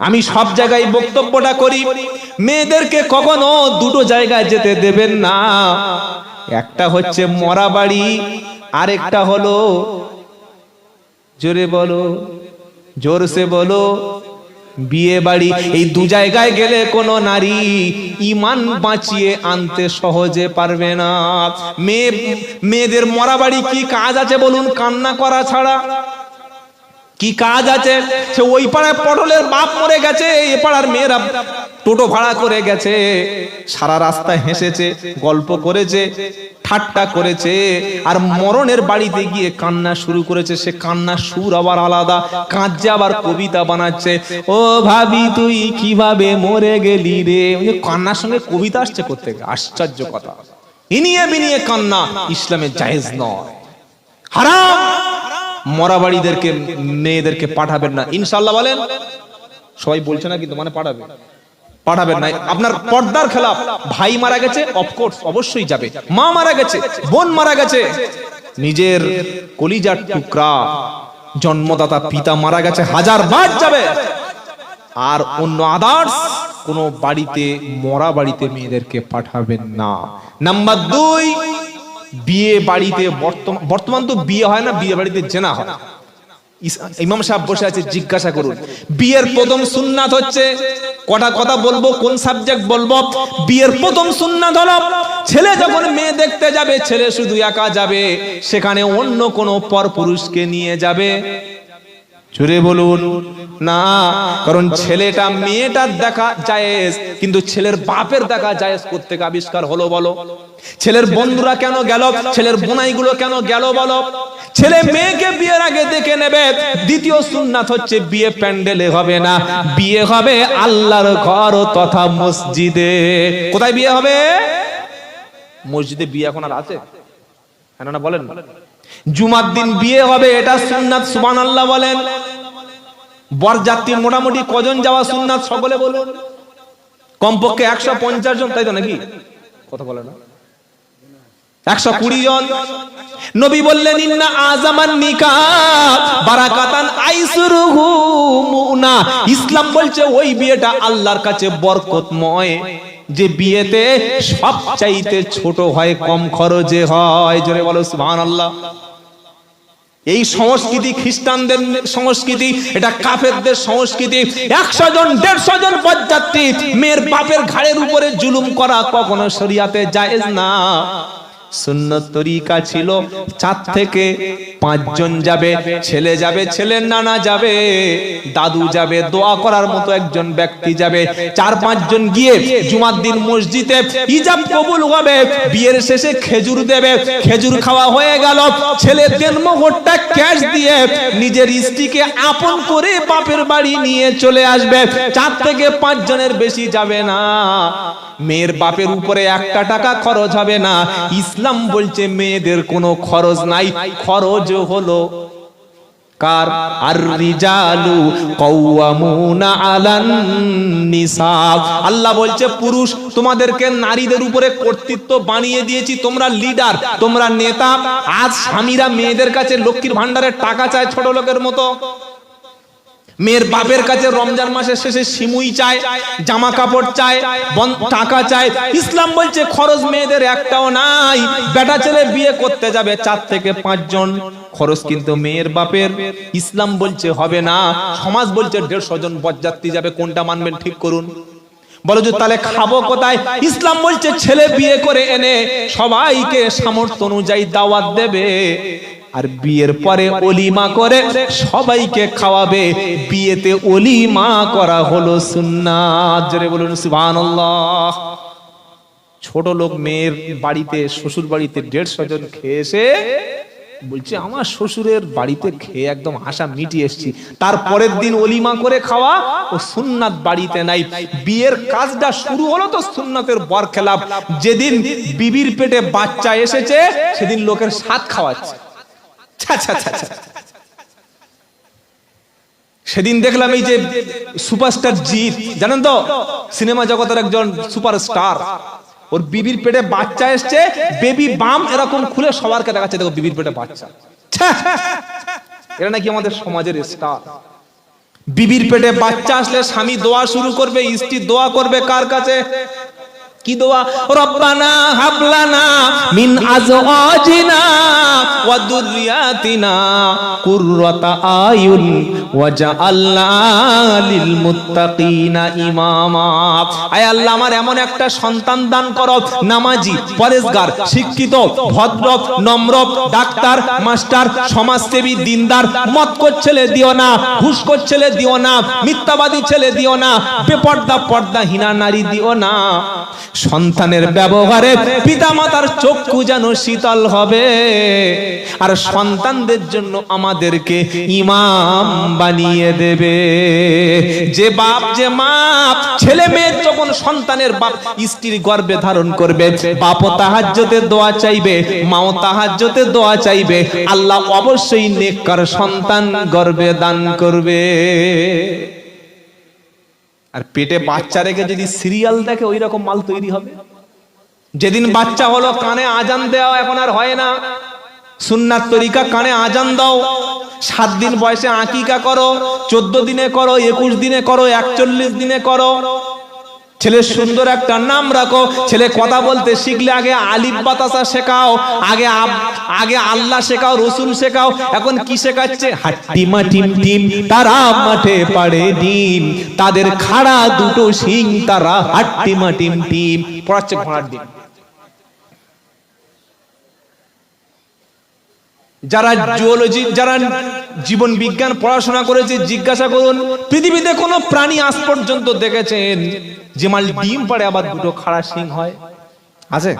আমি সব জায়গায় বক্তব্যটা করি। মেয়েদেরকে কখনো দুটো জায়গায় যেতে দেবেন না। একটা হচ্ছে মরা বাড়ি, আরেকটা হলো জোরে বলো, জোরসে বলো, বিয়ে বাড়ি। এই দু জায়গায় গেলে কোনো নারী ইমান বাঁচিয়ে আনতে সহজে পারবে না। মেয়ে, মেয়েদের মরা বাড়ি কি কাজ আছে বলুন? কান্না করা ছাড়া। কি কাজ আছে? সে ওই পাড়ায় পটলের বাপ মরে গেছে, এই পাড়ার মেয়েরা টোটো ভাড়া করে গেছে, সারা রাস্তায় হেসেছে, গল্প করেছে, ঠাট্টা করেছে, আর মরণের বাড়িতে গিয়ে কান্না শুরু করেছে। সে কান্নার সুর আবার আলাদা, কাঁদছে আবার কবিতা বানাচ্ছে। ও ভাবি, তুই কীভাবে মরে গেলি রে? কান্নার সঙ্গে কবিতা আসছে করতে আশ্চর্য কথা। ইনিয়ে বিনিয়ে কান্না ইসলামের জায়েজ নয়। হারাম! মরা বাড়িদেরকে মেয়েদেরকে পাঠাবেন না। ইনশাল্লাহ বলেন, সবাই বলছে না কিন্তু মানে পাঠাবে। পাঠাবেন না। আপনার পর্দার খেলাফ, ভাই মারা গেছে অফকোর্স অবশ্যই যাবে। মা মারা গেছে, বোন মারা গেছে। নিজের কলিজার টুকরা, জন্মদাতা পিতা মারা গেছে, হাজার বার যাবে। আর অন্য আদার্স কোন বাড়িতে মরা বাড়িতে মেয়েদেরকে পাঠাবেন না। নাম্বার দুই বিয়ে বাড়িতে বর্তমান বর্তমান তো বিয়ে হয় না, বিয়ে বাড়িতে জেনা হয়। ইমাম সাহেব বসে আছে, জিজ্ঞাসা করুন। বিয়ের প্রথম সুন্নাত হচ্ছে, কটা কথা বলব, কোন সাবজেক্ট বলব? বিয়ের প্রথম সুন্নাত হলো, ছেলে যখন মেয়ে দেখতে যাবে, ছেলে শুধু একা যাবে, সেখানে অন্য কোনো পর পুরুষকে নিয়ে যাবে। জোরে বলুন, না, কারণ ছেলেটা মেয়েটার দেখা জায়েজ, কিন্তু ছেলের বাপের দেখা জায়েজ করতে আবিষ্কার হলো বলো? ছেলের বন্ধুরা কেন গেল? ছেলের বোনাইগুলো কেন গেল বলো? ছেলে মেয়েকে বিয়ের আগে দেখে নেবে, দ্বিতীয় সুন্নাত হচ্ছে বিয়ে প্যান্ডেলে হবে না, বিয়ে হবে আল্লাহর ঘর তথা মসজিদে। কোথায় বিয়ে হবে? মসজিদে বিয়ে এখন আর আছে? হ্যাঁ না বলেন? জুমার দিন বিয়ে হবে, এটা সুন্নাত সুবহানাল্লাহ বলেন। বরযাত্রী মোটামুটি কজন যাওয়া সুন্নাত সকলে বলুন কমপক্ষে একশো পঞ্চাশ জন, তাই তো নাকি? কথা বলে না। একশো কুড়ি জন। নবী বললেন, ইন্না আজামান নিকা বারাকাতান আইসুরুহু মুনা। ইসলাম বলছে, ওই বিয়েটা আল্লাহর কাছে বরকতময়। যে বিয়েতে সব চাইতে ছোট হয়, কম খরচে হয়। জোরে বলো, সুবহানাল্লাহ। এই সংস্কৃতি খ্রিস্টানদের সংস্কৃতি, এটা কাফেরদের সংস্কৃতি। একশো জন, দেড়শো জন পর্যাত্রী মেয়ের বাপের ঘাড়ের উপরে জুলুম করা কখনো শরিয়াতে জায়েজ না। সুন্নত তরিকা ছিল চার থেকে পাঁচজন যাবে, ছেলে যাবে, ছেলের নানা যাবে, দাদু যাবে, দোয়া করার মতো একজন ব্যক্তি যাবে। চার পাঁচজন গিয়ে জুমার দিন মসজিদে ইজাব কবুল হবে, বিয়ের শেষে খেজুর দেবে, খেজুর খাওয়া হয়ে গেল, ছেলে দেনমোহরটা ক্যাশ দিয়ে নিজের স্ত্রীকে আপন করে বাপের বাড়ি নিয়ে চলে আসবে। চার থেকে পাঁচ জনের বেশি যাবে না। মেয়ের বাপের উপরে একটা টাকা খরচ হবে না। ইসলাম বলছে, মেয়েদের কোনো খরচ নাই। খরচ হলো কার? আর রিজালু কওয়ামুনা আলান আল্লাহ বলছে, পুরুষ, তোমাদেরকে নারীদের উপরে কর্তৃত্ব বানিয়ে দিয়েছি, তোমরা লিডার, তোমরা নেতা। আজ স্বামীরা মেয়েদের কাছে লক্ষ্মীর ভান্ডারের টাকা চায় ছোট লোকের মতো। মেয়ের বাপের কাছে রমজান মাসের শেষে সিমুই চায়, জামা কাপড় চায় টাকা চায়। ইসলাম বলছে, খরচ মেয়েদের একটাও নাই। বেটা ছেলে বিয়ে করতে যাবে চার থেকে পাঁচজন। খরচ কিন্তু মেয়ের বাপের। ইসলাম বলছে, হবে না। সমাজ বলছে, দেড়শো জন বরযাত্রী যাবে। কোনটা মানবেন ঠিক করুন। বলো যে, তাহলে খাব কোথায়? ইসলাম বলছে, ছেলে বিয়ে করে এনে সবাইকে সামর্থ্য অনুযায়ী দাওয়াত দেবে। আর বিয়ের পরে অলিমা করে সবাইকে খাওয়াবে। বিয়েতে অলিমা করা হলো সুন্নাত। জোরে বলুন, সুবহানাল্লাহ। ছোট লোক মেয়ের বাড়িতে, শ্বশুর বাড়িতে দেড়শো জন খেয়ে এসে বলছে, আমার শ্বশুরের বাড়িতে খেয়ে একদম আশা মিটিয়ে এসছি। তারপরের দিন অলিমা করে খাওয়া ও সুন্নাত বাড়িতে নাই। বিয়ের কাজটা শুরু হলো তো সুন্নাতের বর খেলাপ যেদিন বিবির পেটে বাচ্চা এসেছে, সেদিন লোকের সাত খাওয়াচ্ছে। সেদিন দেখলাম এই যে সুপারস্টার জিৎ, জানেন তো? সিনেমা জগতের একজন সুপারস্টার। ওর বিবির পেটে বাচ্চা এসছে, বেবি বাম এরকম খুলে সবারকে দেখাচ্ছে, দেখো বিবির পেটে বাচ্চা! এরা নাকি আমাদের সমাজের স্টার বিবির পেটে বাচ্চা আসলে স্বামী দোয়া শুরু করবে, স্ত্রী দোয়া করবে কার কাছে? কি দোয়া? রব্বানা হাবলানা মিন আজওয়াজিনা ওয়া দুররিয়াতিনা কুররাতা আয়ুন ওয়াজআলনা লিল মুত্তাকিনা ইমামা। আয় আল্লাহ, আমার এমন একটা সন্তান দান করো, নামাজি, পরেশগার, শিক্ষিত ভদ্র নম্র ডাক্তার, মাস্টার, সমাজসেবী, দিনদার মত ছেলে দিও না ঘুষ ছেলে দিও না, মিথ্যাবাদী ছেলে দিও না, বেপর্দা, পর্দাহীনা নারী দিও না। সন্তানের ব্যবহারে পিতামাতার চক্ষু যেন শীতল হবে। আর সন্তানদের জন্য আমাদেরকে ইমাম বানিয়ে দেবে। যে বাপ, যে মা, ছেলে মেয়ের যখন সন্তানের বাপ স্ত্রীর গর্ভে ধারণ করবে, বাপও তাহাজ্জতে দোয়া চাইবে, মাও তাহাজ্জতে দোয়া চাইবে। আল্লাহ অবশ্যই নেককার সন্তান গর্ভে দান করবে। আর পেটে বাচ্চা রেখে যদি সিরিয়াল দেখে ওই রকম মাল তৈরি হবে? যেদিন বাচ্চা হলো কানে আজান দেওয়া এখন আর হয় না। সুন্নার তরিকা কানে আজান দাও। সাত দিন বয়সে আঁকিকা করো চোদ্দ দিনে করো একুশ দিনে করো একচল্লিশ দিনে করো। ছেলে সুন্দর একটা নাম রাখো। ছেলে কথা বলতে শিখলে আগে আলিফ বাতাসা শেখাও, আগে আগে আল্লাহ শেখাও রসুন শেখাও, এখন কি শেখাচ্ছে? হাট্টিমা টিম টিম, তারা মাঠে পাড়ে ডিম, তাদের খাড়া দুটো সিং তারা হাট্টিমা টিম টিম। পড়াচ্ছে ঘোড়ার ডিম। যারা জুওলজি যারা জীবন বিজ্ঞান পড়াশোনা করেছে, জিজ্ঞাসা করুন, পৃথিবীতে কোনো প্রাণী আজ পর্যন্ত দেখেছেন যে মাল ডিম পারে আবার দুটো খাড়া সিং হয়? আছে?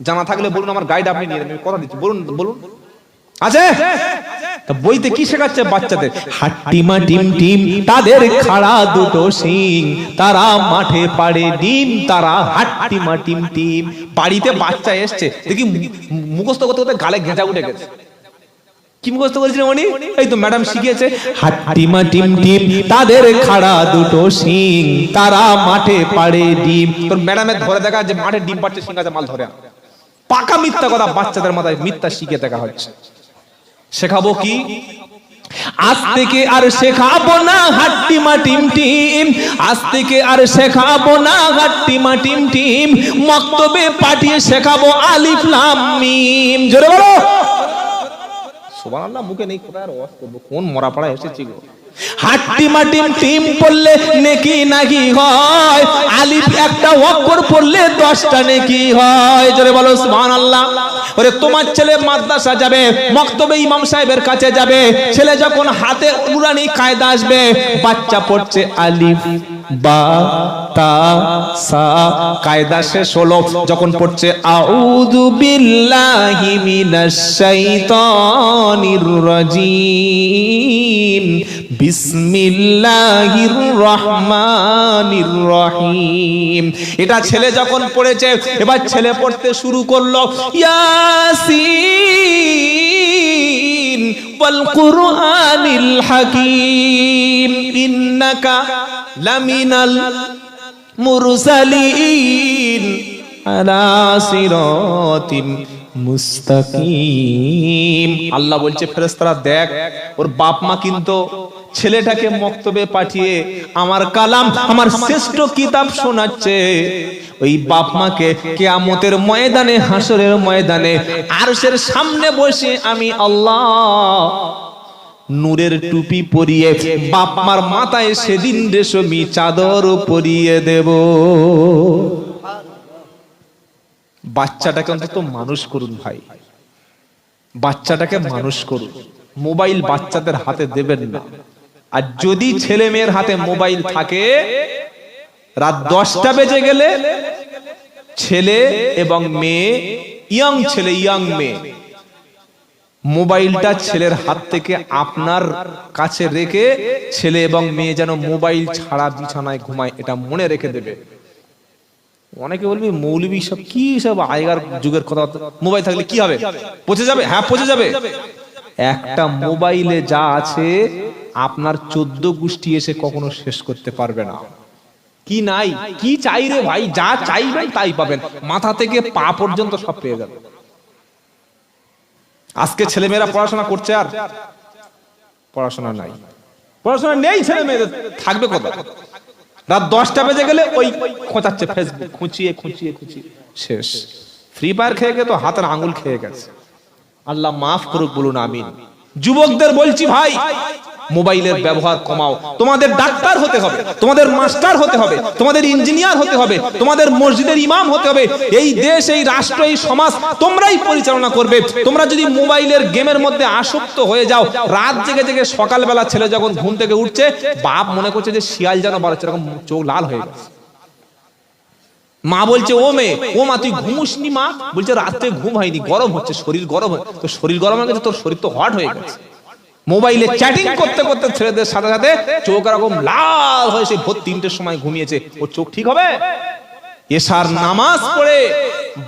জানা থাকলে বলুন, আমার গাইড আপনি নিয়ে কথা দিচ্ছি। বলুন বলুন। আছে? বইতে কি শেখাচ্ছে বাচ্চাদের? হাট্টিমা টিম টিম তাদের খাড়া দুটো সিং তারা মাঠে পাড়ে ডিম তারা হাট্টিমা টিম টিম। বাড়িতে বাচ্চা এসছে দেখি মুখস্থ করতে করতে গালে গেঁজা উঠে গেছে। কি মুখস্থ করেছিলেন উনি এই তো ম্যাডাম শিখিয়েছে। হাট্টিমা টিম টিম তাদের খাড়া দুটো সিং তারা মাঠে পাড়ে ডিম। তোর ম্যাডামের ধরে দেখা যে মাঠে ডিম পাড়ছে সিং আছে মাল ধরে পাকা মিথ্যা কথা বাচ্চাদের মাথায় মিথ্যা শিখে দেখা হচ্ছে। শেখাবো কি? আজ থেকে আর শেখাবো না হাট্টি মাটিম টিম। আজ থেকে আর শেখাবো না হাট্টি মাটিম টিম। মক্তবে পাঠিয়ে শেখাবো আলিফ লাম মিম। জোরে বলো। সুবহানাল্লাহ, মুখে নেই, কোথায় আর ওয়াজ করব? কোন মরা পড়া এসেছি গো? হাট্টি মাটিম টিম পড়লে নেকি নাকি হয়? আলিফ একটা অক্ষর পড়লে দশটা নেকি হয়। জোরে বলো, সুবহানাল্লাহ। ওরে, তোমার ছেলে মাদ্রাসা যাবে, মক্তবে ইমাম সাহেবের কাছে যাবে। ছেলে যখন হাতে উড়ানি কায়দা আসবে, বাচ্চা পড়ছে আলিফ। বা, তা, সা, কায়দা শেষ হলো যখন পড়ছে, আউযু বিল্লাহি মিনাশ শাইতানির রাজিম। বিসমিল্লাহির রহমানির রহিম। এটা ছেলে যখন পড়েছে, এবার ছেলে পড়তে শুরু করল, ইয়াসিন, ওয়াল কুরআনিল হাকীম, ইন্নাকা লামিনাল মুরসালিন আলা সিরাতিন মুস্তাকিম আল্লাহ বলছে, ফেরেশতারা, দেখ, ওর বাপ মা কিন্তু ছেলেটাকে মক্তবে পাঠিয়ে আমার কালাম, আমার শ্রেষ্ঠ কিতাব শোনাচ্ছে। ওই বাপ মাকে কেয়ামতের ময়দানে হাসরের ময়দানে, আরশের সামনে বসে আমি আল্লাহ নূরের টুপি পরিয়ে বাপ মার মাথায় সেদিন রেশমি চাদর পরিয়ে দেব। বাচ্চাটাকে অন্তত মানুষ করুন ভাই। বাচ্চাটাকে মানুষ করুন। মোবাইল বাচ্চাদের হাতে দেবেন না। আর যদি ছেলে মেয়ের হাতে মোবাইল থাকে, রাত দশটা বেজে গেলে ছেলে এবং মেয়ে, ইয়াং ছেলে, ইয়াং মেয়ে। মোবাইলটা ছেলের হাত থেকে আপনার কাছে রেখে ছেলে এবং মেয়ে যেন মোবাইল ছাড়া বিছানায় ঘুমায় এটা মনে রেখে দেবে। অনেকে বলবি মৌলবী সব কি সব আগেকার যুগের কথা? মোবাইল থাকলে কি হবে? পচে যাবে? হ্যাঁ পচে যাবে। একটা মোবাইলে যা আছে আপনার চোদ্দ গোষ্ঠী এসে কখনো শেষ করতে পারবে না। কি নাই? কি চাই রে ভাই? যা চাইবেন তাই পাবেন। মাথা থেকে পা পর্যন্ত সব পেয়ে যাবে আজকে ছেলেমেয়েরা পড়াশোনা করছে আর? পড়াশোনা নাই। পড়াশোনা নেই ছেলে মেয়েদের থাকবে কত রাত দশটা বেজে গেলে ওই খোঁচাচ্ছে ফেসবুক খুঁচিয়ে খুঁচিয়ে খুঁচিয়ে। শেষ। ফ্রি ফায়ার খেয়ে গিয়ে তো হাতের আঙুল খেয়ে গেছে। আল্লাহ মাফ করুক বলুন আমিন। যুবকদের বলছি ভাই, মোবাইলের ব্যবহার কমাও। তোমাদের ডাক্তার হতে হবে, তোমাদের মাস্টার হতে হবে, তোমাদের ইঞ্জিনিয়ার হতে হবে, তোমাদের মসজিদের ইমাম হতে হবে। এই দেশ, এই রাষ্ট্র, এই সমাজ, তোমরাই পরিচালনা করবে। তোমরা যদি মোবাইলের গেমের মধ্যে আসক্ত হয়ে যাও, রাত জেগে জেগে সকালবেলা ছেলে যখন ঘুম থেকে উঠছে, বাপ মনে করছে যে শিয়াল যেন বাড়াচ্ছে এরকম চোখ লাল হয়ে গেছে। মা বলছে, ও মেয়ে, ও মা, তুই ঘুমুসনি মা? বলছে রাতে ঘুম হয়নি, গরম হচ্ছে, শরীর গরম তো শরীর গরম হয়ে গেছে, তোর শরীর তো হট হয়ে গেছে। মোবাইলে চ্যাটিং করতে করতে ছেলেদের সাথে সাথে চোখ এরকম লাল হয়ে সে ভোর তিনটের সময় ঘুমিয়েছে। ওর চোখ ঠিক হবে? এশার নামাজ পড়ে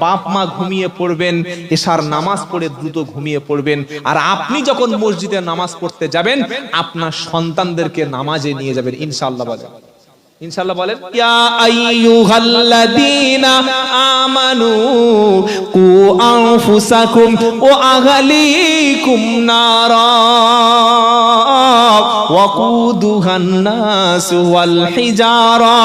বাপ মা ঘুমিয়ে পড়বেন, এশার নামাজ পড়ে দ্রুত ঘুমিয়ে পড়বেন। আর আপনি যখন মসজিদে নামাজ পড়তে যাবেন, আপনার সন্তানদেরকে নামাজে নিয়ে যাবেন, ইনশাআল্লাহ বলেন ইনশাআল্লাহ বলেন ইয়া আইয়ুহাল্লাযীনা আমানু কু আনফুসাকুম ওয়া আহলিকুম নারা। ওয়াকুদুহান ওয়াল হিজারা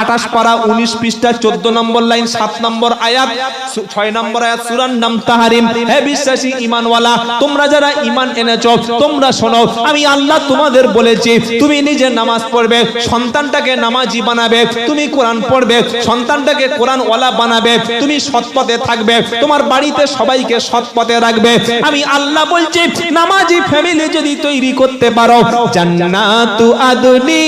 28 পারা 19 পৃষ্ঠা 14 নম্বর লাইন 7 নম্বর আয়াত 6 নম্বর আয়াত সূরার নাম তাহরিম হে বিশ্বাসী ঈমানওয়ালা, তোমরা যারা ঈমান এনেছো, তোমরা শোনো, আমি আল্লাহ তোমাদের বলেছি, তুমি নিজে নামাজ পড়বে, সন্তানটাকে নামাজি বানাবে, তুমি কোরআন পড়বে, সন্তানটাকে কোরআন ওয়ালা বানাবে, তুমি সৎপথে থাকবে, তোমার বাড়িতে সবাইকে সৎপথে রাখবে। আমি আল্লাহ বলছি, নামাজি ফ্যামিলি যদি তৈরি করতে পারো, জান্নাতু আদনি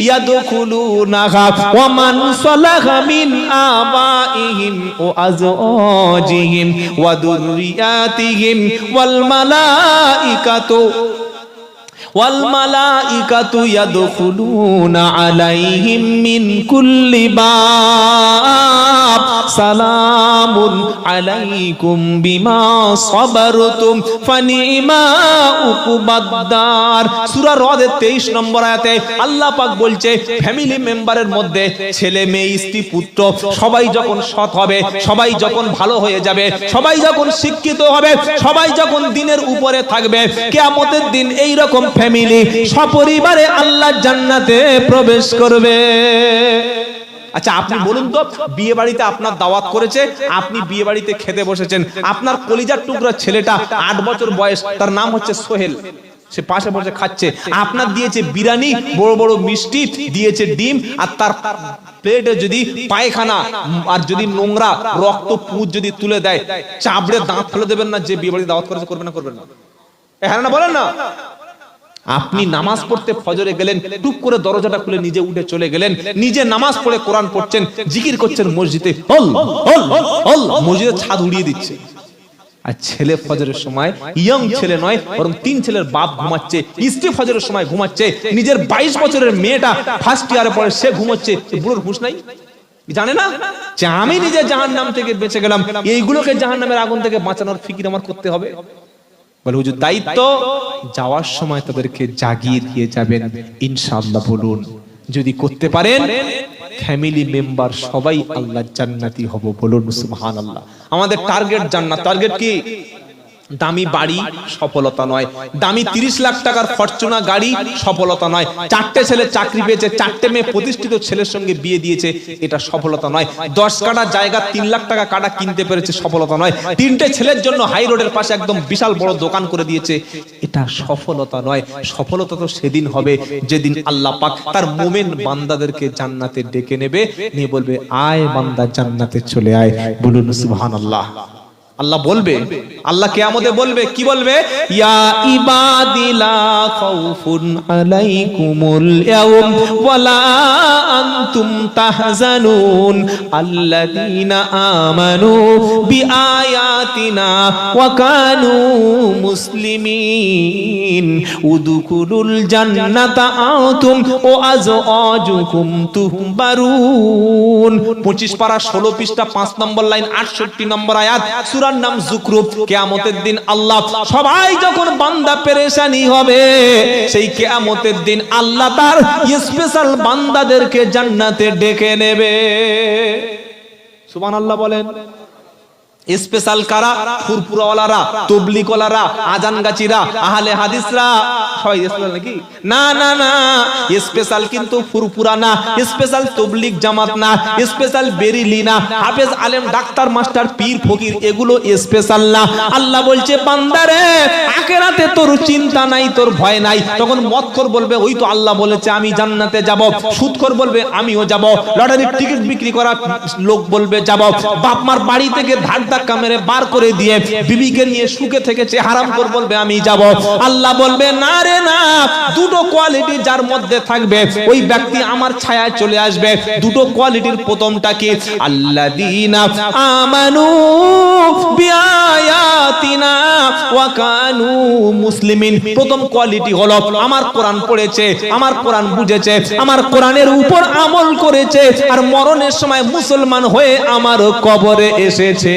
ইয়াদখুলুনাহা ওয়া মান সালাহা মিন আবাইহিম ওয়া আজওয়াজিহিম ওয়া দুররিয়াতিহিম ওয়াল মালাইকাতু ওয়াল মালাইকাতু ইয়াদখুলুনা আলাইহিম মিন কুল্লি বাব। সালামুন আলাইকুম বিমা সাবারতুম ফানিমা উকবাদদার। সূরা রদের 23 নম্বর আয়াতে আল্লাহ পাক বলছে, ফ্যামিলি মেম্বারের মধ্যে ছেলে মেয়ে, স্ত্রী, পুত্র, সবাই যখন সৎ হবে, সবাই যখন ভালো হয়ে যাবে, সবাই যখন শিক্ষিত হবে, সবাই যখন দিনের উপরে থাকবে, কিয়ামতের দিন এই রকম ফ্যামিলি সপরিবারে আল্লাহ জান্নাতে প্রবেশ করবে। আচ্ছা আপনি বলুন তো বিয়ে বাড়িতে আপনার দাওয়াত করেছে, আপনি বিয়ে বাড়িতে খেতে বসেছেন, আপনার কলিজার টুকরা ছেলেটা আট বছর বয়স, তার নাম হচ্ছে সোহেল। সে পাশে বসে খাচ্ছে। আপনার দিয়েছে বিরিয়ানি, বড় বড় মিষ্টি, দিয়েছে ডিম, আর তার প্লেটে যদি পায়খানা, আর যদি নোংরা রক্ত পুঁজ যদি তুলে দেয়, চাবড়ে দাঁত ফেলে দেবেন না যে বিয়ে বাড়ি দাওয়াত করেছে করবেন না করবেন না। হ্যাঁ না, বলেন না। আপনি নামাজ পড়তে ফজরে গেলেন টুক করে দরজাটা খুলে নিজে উঠে চলে গেলেন, নিজে নামাজ পড়ে কোরআন পড়ছেন, জিকির করছেন মসজিদে, হল হল হল মসজিদে ছাদ উড়িয়ে দিচ্ছে। আর ছেলে ফজরের সময় ইয়ং ছেলে নয়, বরং তিন ছেলের বাপ ঘুমাচ্ছে, স্ত্রী ফজরের সময় ঘুমাচ্ছে, নিজের বাইশ বছরের মেয়েটা ফার্স্ট ইয়ারে পড়ে সে ঘুমাচ্ছে বুড়োর হুঁশ নাই? জানে না? যে আমি নিজে জাহান নাম থেকে বেঁচে গেলাম, এইগুলোকে জাহান নামের আগুন থেকে বাঁচানোর ফিকির আমার করতে হবে। বলে, হুজুর দায়িত্ব যাওয়ার সময় তাদেরকে জাগিয়ে দিয়ে যাবেন, ইনশাআল্লাহ বলুন। যদি করতে পারেন, ফ্যামিলি মেম্বার সবাই আল্লাহ জান্নাতি হব বলুন, সুবহানাল্লাহ। আমাদের টার্গেট জান্নাত। টার্গেট কি? দামি বাড়ি সফলতা নয়। দামি তিরিশ লাখ টাকার ফরচুনা গাড়ি সফলতা নয়। চারটে ছেলে চাকরি পেয়েছে চারটে মেয়ে প্রতিষ্ঠিত ছেলের সঙ্গে বিয়ে দিয়েছে এটা সফলতা নয়। দশ কাটা জায়গা তিন লাখ টাকা কাটা কিনতে পেরেছে সফলতা নয়। তিনটে ছেলের জন্য হাই রোডের পাশে একদম বিশাল বড় দোকান করে দিয়েছে। এটা সফলতা নয়। সফলতা তো সেদিন হবে যেদিন আল্লাহ পাক তার মোমেন বান্দাদেরকে জান্নাতে ডেকে নেবে নিয়ে বলবে আয় বান্দা জান্নাতে চলে আয়। বলুন সুবহানাল্লাহ আল্লাহ বলবে, আল্লাহ কে কেয়ামতে বলবে, কি বলবে? ইয়া ইবাদিলা খাউফুন আলাইকুমুল ইয়াউম ওয়ালা আনতুম তাহজানুন আল্লাযীনা আমানু বিআয়াতিনা ওয়া কানু মুসলিমিন। উদখুলুল জান্নাতা আনতুম, ও আজওয়াজুকুম 25 পারা 16 পৃষ্ঠা 5 নম্বর লাইন 68 নম্বর আয়াত, সূরার নাম দিন আল্লাহ সবাই যখন বান্দা পেরেশানি হবে, সেই কিয়ামতের দিন আল্লাহ তার স্পেশাল বান্দাদেরকে জান্নাতে ডেকে নেবে। সুবহানাল্লাহ বলেন। স্পেশাল কারা? ফুরপুরাওয়ালারা তবলিকওয়ালারা আজান গাছিরা আহলে হাদিসরা। সবাই স্পেশাল নাকি? না না না। স্পেশাল কিন্তু ফুরপুরা না স্পেশাল তবলিক জামাত না স্পেশাল বেরিলি না। হাফেজ আলেম, ডাক্তার, মাস্টার, পীর, ফকির, এগুলো স্পেশাল না। আল্লাহ বলছে বান্দারে আখেরাতে তোর চিন্তা নাই, তোর ভয় নাই। তখন মদখোর বলবে, ওই তো আল্লাহ বলেছে, আমি জান্নাতে যাব। সুদখোর বলবে, আমিও যাব। লটারির টিকিট বিক্রি করা লোক বলবে, যাব। বাপ মার বাড়ি থেকে ধার ধাক্কা মেরে বার করে দিয়ে বিবিকে নিয়ে সুখে থেকেছে হারাম কর বলবে, আমি যাব। আল্লাহ বলবে, না রে না, দুটো কোয়ালিটি যার মধ্যে থাকবে, ওই ব্যক্তি আমার ছায়ায় চলে আসবে। দুটো কোয়ালিটির প্রথমটা কি? আল্লাযীনা আমানু বিআয়াতিনা ওয়া কানু মুসলিমিন। প্রথম কোয়ালিটি হলো, আমার কোরআন পড়েছে, আমার কোরআন বুঝেছে, আমার কোরআনের উপর আমল করেছে, আর মরণের সময় মুসলমান হয়ে আমার কবরে এসেছে।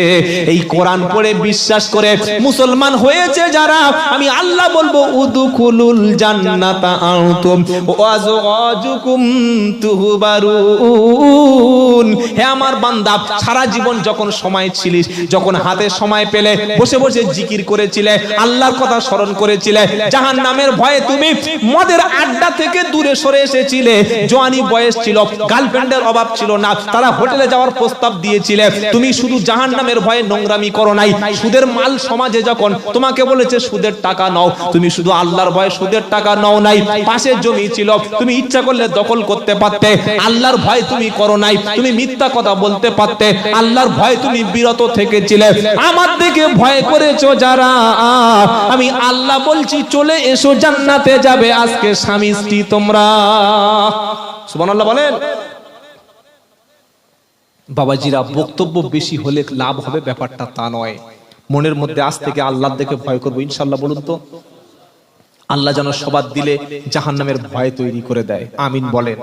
এই কোরআন পড়ে বিশ্বাস করে মুসলমান হয়েছে যারা, আমি আল্লাহ বলব উদুকুলুল জান্নাতা আনতুম, ওয়াজওয়াজুকুম তুহবারুন। হে আমার বান্দা, সারা জীবন যখন সময় ছিলিস, যখন হাতে সময় পেলে, বসে বসে জিকির করেছিলে, আল্লাহর কথা স্মরণ করেছিলে জাহান নামের ভয়ে তুমি মদের আড্ডা থেকে দূরে সরে এসেছিলে, জোয়ানি বয়স ছিল, গার্লফ্রেন্ডের অভাব ছিল না, তারা হোটেলে যাওয়ার প্রস্তাব দিয়েছিলে, তুমি শুধু জাহান নামের ভয়ে নোংরামি করো নাই। সুদের মাল সমাজে যখন তোমাকে বলেছে, সুদের টাকা নাও। তুমি শুধু আল্লাহর ভয়ে সুদের টাকা নাও নাই। পাশের জমি ছিল, তুমি ইচ্ছা করলে দখল করতে পারতে। আল্লাহর ভয় তুমি করো নাই, তুমি মিথ্যা কথা বলতে পারতে। আল্লাহর ভয় তুমি বিরত থেকেছিলে। আমার দিকে ভয় করেছ যারা। আমি আল্লাহ বলছি, চলে এসো, জান্নাতে যাবে আজকে স্বামী স্ত্রী তোমরা। সুবহানাল্লাহ বলেন। বাবাজিরা বক্তব্য বেশি হলে লাভ হবে ব্যাপারটা তা নয়। মনের মধ্যে আজ থেকে আল্লাহ দেখে ভয় করব ইনশাল্লাহ বলুন তো। আল্লাহ যেন সবার দিলে জাহান্নামের ভয় তৈরি করে দেয়। আমিন বলেন।